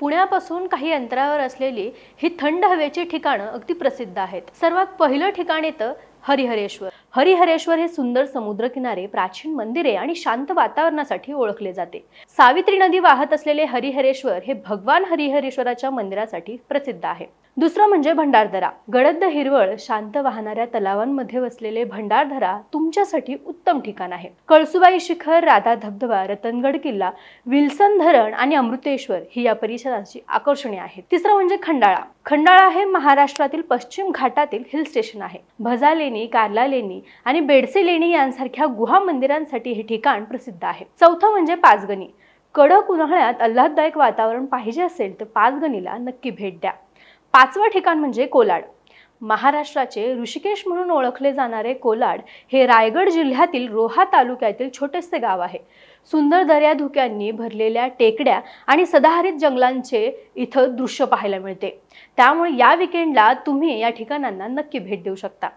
पुण्यापासून काही अंतरावर असलेली ही थंड हवेची ठिकाणं अगदी प्रसिद्ध आहेत. सर्वात पहिलं ठिकाण येतं हरिहरेश्वर. हरिहरेश्वर हे सुंदर समुद्रकिनारे प्राचीन मंदिरे आणि शांत वातावरणासाठी ओळखले जाते. सावित्री नदी वाहत असलेले हरिहरेश्वर हे भगवान हरिहरेश्वराच्या मंदिरासाठी प्रसिद्ध आहे. दुसरं म्हणजे भंडारदरा. गडद हिरवळ शांत वाहणाऱ्या तलावांमध्ये वसलेले भंडारदरा तुमच्यासाठी उत्तम ठिकाण आहे. कळसुबाई शिखर राधा धबधबा रतनगड किल्ला विल्सन धरण आणि अमृतेश्वर ही या परिसराची आकर्षणे आहेत. तिसरं म्हणजे खंडाळा. खंडाळा हे महाराष्ट्रातील पश्चिम घाटातील हिल स्टेशन आहे. भजा लेणी कार्ला लेणी आणि बेडसे लेणी यांसारख्या गुहा मंदिरांसाठी हे ठिकाण प्रसिद्ध आहे. चौथं म्हणजे पाचगणी. कडक उन्हाळ्यात आल्हाददायक वातावरण पाहिजे असेल तर पाचगणीला नक्की भेट द्या. पाचवं ठिकाण म्हणजे कोलाड. महाराष्ट्राचे ऋषिकेश म्हणून ओळखले जाणारे कोलाड हे रायगड जिल्ह्यातील रोहा तालुक्यातील छोटेसे गाव आहे. सुंदर दर्याधुक्यांनी भरलेल्या टेकड्या आणि सदाहरित जंगलांचे इथं दृश्य पाहायला मिळते. त्यामुळे या विकेंडला तुम्ही या ठिकाणांना नक्की भेट देऊ शकता.